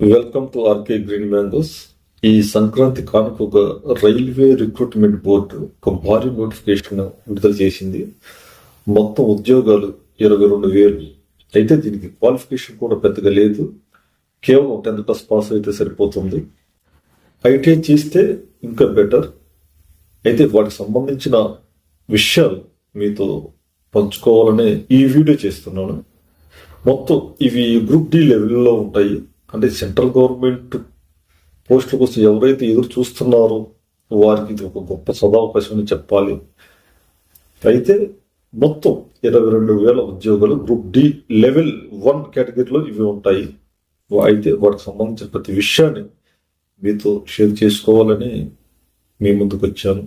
Welcome to RK green mangoes ఈ సంక్రాంతి కానుకగా railway recruitment board ఒక భారీ నోటిఫికేషన్ విడుదల చేసింది. మొత్తం ఉద్యోగాలు ఇరవై రెండు వేలు. అయితే దీనికి క్వాలిఫికేషన్ కూడా పెద్దగా లేదు. కేవలం టెన్త్ క్లాస్ పాస్ అయితే సరిపోతుంది. ఐటీఐ చేస్తే ఇంకా బెటర్. అయితే వాటికి సంబంధించిన విషయాలు మీతో పంచుకోవాలనే ఈ వీడియో చేస్తున్నాను. మొత్తం ఇవి గ్రూప్ డి లెవెల్లో ఉంటాయి. అంటే సెంట్రల్ గవర్నమెంట్ పోస్టుల కోసం ఎవరైతే ఎదురు చూస్తున్నారో వారికి ఇది ఒక గొప్ప సదావకాశం అని చెప్పాలి. అయితే మొత్తం ఇరవై రెండు వేల ఉద్యోగాలు గ్రూప్ డి లెవెల్ వన్ కేటగిరీలో ఇవి ఉంటాయి. అయితే వాటికి సంబంధించిన ప్రతి విషయాన్ని మీతో షేర్ చేసుకోవాలని మీ ముందుకు వచ్చాను.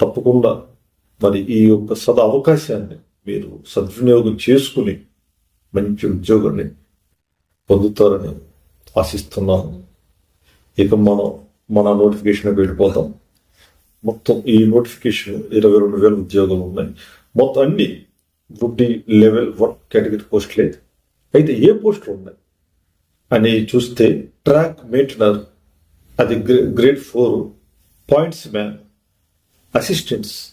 తప్పకుండా మరి ఈ యొక్క సద అవకాశాన్ని మీరు సద్వినియోగం చేసుకుని మంచి ఉద్యోగాన్ని పొందుతారని ఆశిస్తున్నాను ఇక మనం మన నోటిఫికేషన్ వెళ్ళిపోతాం. మొత్తం ఈ నోటిఫికేషన్ ఇరవై రెండు వేల ఉద్యోగాలు ఉన్నాయి. మొత్తం అన్ని group D level one category పోస్టులే అయితే ఏ పోస్టులు ఉన్నాయి? అని చూస్తే ట్రాక్ మెయింటెనర్ అది grade four points man assistants.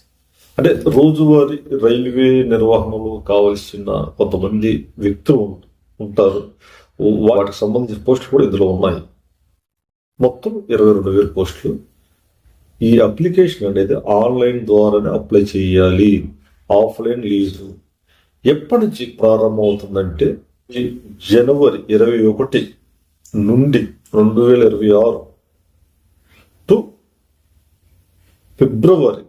అంటే రోజువారీ రైల్వే నిర్వహణలో కావలసిన కొంతమంది వ్యక్తులు ఉంటారు. వాటికి సంబంధించిన పోస్టులు కూడా ఇందులో ఉన్నాయి. మొత్తం ఇరవై రెండు వేల పోస్టులు. ఈ అప్లికేషన్ అనేది ఆన్లైన్ ద్వారానే అప్లై చేయాలి. ఆఫ్లైన్ లీజు. ఎప్పటి నుంచి ప్రారంభం అవుతుందంటే ఈ జనవరి ఇరవై ఒకటి నుండి రెండు వేల ఇరవై ఆరు టు ఫిబ్రవరి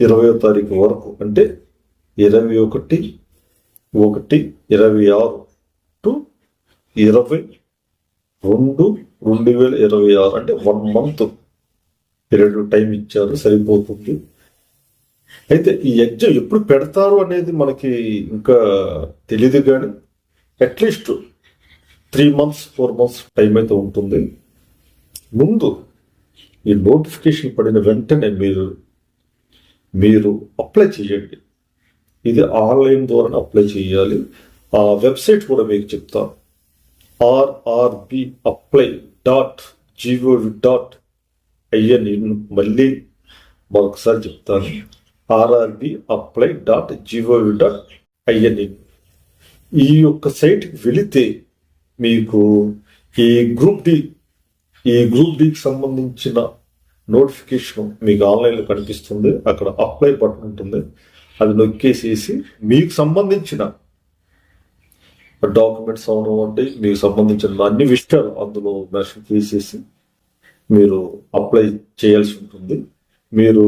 ఇరవై తారీఖు వరకు. అంటే ఇరవై ఒకటి ఒకటి ఇరవై ఆరు టు ఇరవై రెండు రెండు వేల ఇరవై ఆరు అంటే వన్ మంత్ పీరియడ్ టైం ఇచ్చారు సరిపోతుంది. అయితే ఈ ఎగ్జామ్ ఎప్పుడు పెడతారు అనేది మనకి ఇంకా తెలియదు కానీ at least three months four months time అయితే ఉంటుంది. ముందు ఈ నోటిఫికేషన్ పడిన వెంటనే మీరు మీరు అప్లై చేయండి. ఇది ఆన్లైన్ ద్వారా అప్లై చేయాలి. ఆ వెబ్సైట్ కూడా మీకు చెప్తాను RRB apply dot G O V dot I N మళ్ళీ మరొకసారి చెప్తాను. RRB apply dot G O V dot I N ఈ యొక్క సైట్కి వెళితే మీకు ఈ గ్రూప్ డి ఈ గ్రూప్ డికి సంబంధించిన నోటిఫికేషన్ మీకు ఆన్లైన్లో కనిపిస్తుంది. అక్కడ అప్లై బటన్ ఉంటుంది. అది నొక్కేసేసి మీకు సంబంధించిన డాక్యుమెంట్స్ అవనివ్వండి మీకు సంబంధించిన అన్ని విషయాలు అందులో మెన్షన్ చేసేసి మీరు అప్లై చేయాల్సి ఉంటుంది. మీరు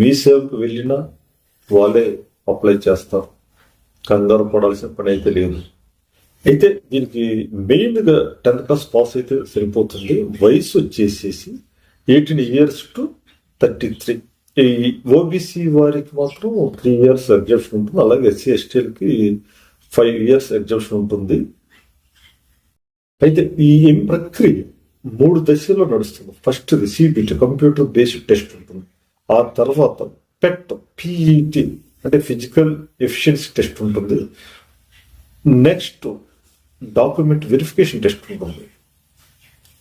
మీ సేవకు వెళ్ళినా వాళ్ళే అప్లై చేస్తారు. కంగారు పడాల్సిన పని అయితే లేదు. అయితే దీనికి మెయిన్గా టెన్త్ క్లాస్ పాస్ అయితే సరిపోతుంది. వయసు వచ్చేసేసి eighteen years to thirty three. ఈ ఓబీసీ వారికి మాత్రం త్రీ ఇయర్స్ ఎగ్జామ్షన్ ఉంటుంది. అలాగే ఎస్సీ ఎస్టీలకి ఫైవ్ ఇయర్స్ ఎగ్జామ్షన్ ఉంటుంది. అయితే ఈ ప్రక్రియ మూడు దశల్లో నడుస్తుంది. First CBT computer based test ఉంటుంది. ఆ తర్వాత పెట్ పిఈటి అంటే ఫిజికల్ ఎఫిషియన్సీ టెస్ట్ ఉంటుంది. నెక్స్ట్ డాక్యుమెంట్ వెరిఫికేషన్ టెస్ట్ ఉంటుంది.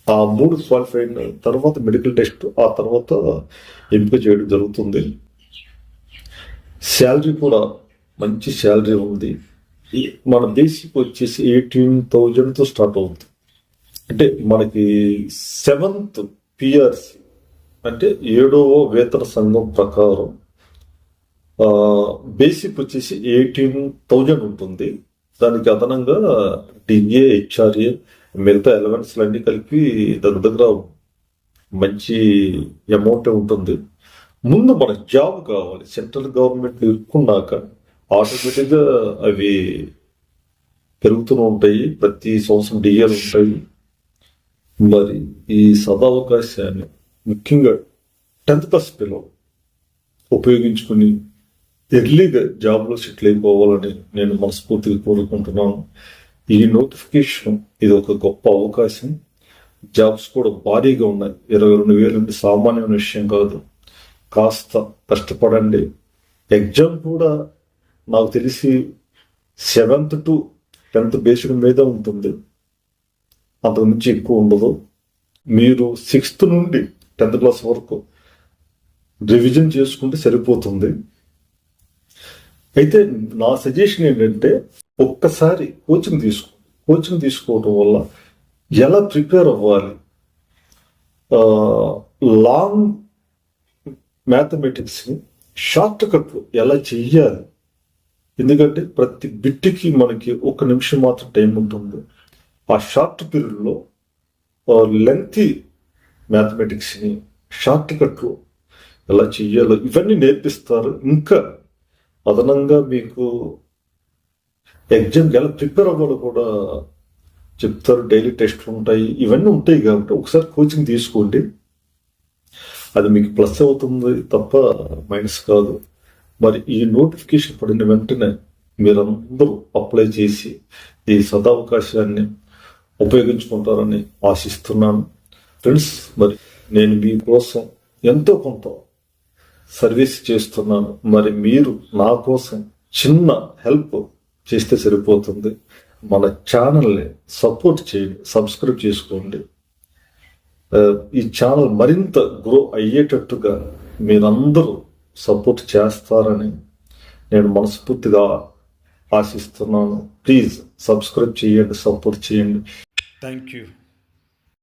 ఆ మూడు క్వాలిఫై అయిన తర్వాత మెడికల్ టెస్ట్ ఆ తర్వాత ఎంపిక చేయడం జరుగుతుంది. శాలరీ కూడా మంచి శాలరీ ఉంది. మన బేసిక్ వచ్చేసి ఎయిటీన్ థౌజండ్తో స్టార్ట్ అవుతుంది. అంటే మనకి సెవెంత్ పిఆర్సి అంటే ఏడవ వేతన సంఘం ప్రకారం బేసిక్ వచ్చేసి ఎయిటీన్ థౌజండ్ ఉంటుంది. దానికి అదనంగా డిఏ హెచ్ఆర్ఏ మిగతా ఎలవెన్స్లు కలిపి దగ్గర దగ్గర మంచి అమౌంట్ ఉంటుంది. ముందు మనకు జాబ్ కావాలి. సెంట్రల్ గవర్నమెంట్ ఇరుక్కున్నాక ఆటోమేటిక్గా అవి పెరుగుతూనే ఉంటాయి. ప్రతి సంవత్సరం డిఎల్ ఉంటాయి. మరి ఈ సదావకాశాన్ని ముఖ్యంగా టెన్త్ క్లాస్ పిల్లలు ఉపయోగించుకుని ఎర్లీగా జాబ్లో సెటిల్ అయిపోవాలని నేను మనస్ఫూర్తిగా కోరుకుంటున్నాను. ఈ నోటిఫికేషన్ ఇది ఒక గొప్ప అవకాశం. జాబ్స్ కూడా భారీగా ఉన్నాయి. ఇరవై రెండు వేలు అంటే సామాన్యమైన విషయం కాదు. కాస్త కష్టపడండి. ఎగ్జామ్ కూడా నాకు తెలిసి సెవెంత్ టు టెన్త్ బేసిక్ మీద ఉంటుంది. అంతకు మించి ఎక్కువ ఉండదు. మీరు సిక్స్త్ నుండి టెన్త్ క్లాస్ వరకు రివిజన్ చేసుకుంటే సరిపోతుంది. అయితే నా సజెషన్ ఏంటంటే ఒక్కసారి కోచింగ్ తీసుకో కోచింగ్ తీసుకోవడం వల్ల ఎలా ప్రిపేర్ అవ్వాలి? లాంగ్ మ్యాథమెటిక్స్ని షార్ట్ కట్ ఎలా చెయ్యాలి? ఎందుకంటే ప్రతి బిట్టికి మనకి ఒక నిమిషం మాత్రం టైం ఉంటుంది. ఆ షార్ట్ పీరియడ్లో లెంతీ మ్యాథమెటిక్స్ని షార్ట్ కట్లు ఎలా చెయ్యాలో ఇవన్నీ నేర్పిస్తారు. ఇంకా అదనంగా మీకు ఎగ్జామ్కి ఎలా ప్రిపేర్ అవ్వాలో కూడా చెప్తారు. డైలీ టెస్ట్లు ఉంటాయి. ఇవన్నీ ఉంటాయి కాబట్టి ఒకసారి కోచింగ్ తీసుకోండి. అది మీకు ప్లస్ అవుతుంది తప్ప మైనస్ కాదు. మరి ఈ నోటిఫికేషన్ పడిన వెంటనే మీరందరూ అప్లై చేసి ఈ సదావకాశాన్ని ఉపయోగించుకుంటారని ఆశిస్తున్నాను. ఫ్రెండ్స్ మరి నేను మీ కోసం ఎంతో కొంత సర్వీస్ చేస్తున్నాను. మరి మీరు నా కోసం చిన్న హెల్ప్ చేస్తే సరిపోతుంది. మన ఛానల్ని సపోర్ట్ చేయండి సబ్స్క్రైబ్ చేసుకోండి. ఈ ఛానల్ మరింత గ్రో అయ్యేటట్టుగా మీరందరూ సపోర్ట్ చేస్తారని నేను మనస్ఫూర్తిగా ఆశిస్తున్నాను. ప్లీజ్ సబ్స్క్రైబ్ చేయండి సపోర్ట్ చేయండి. Thank you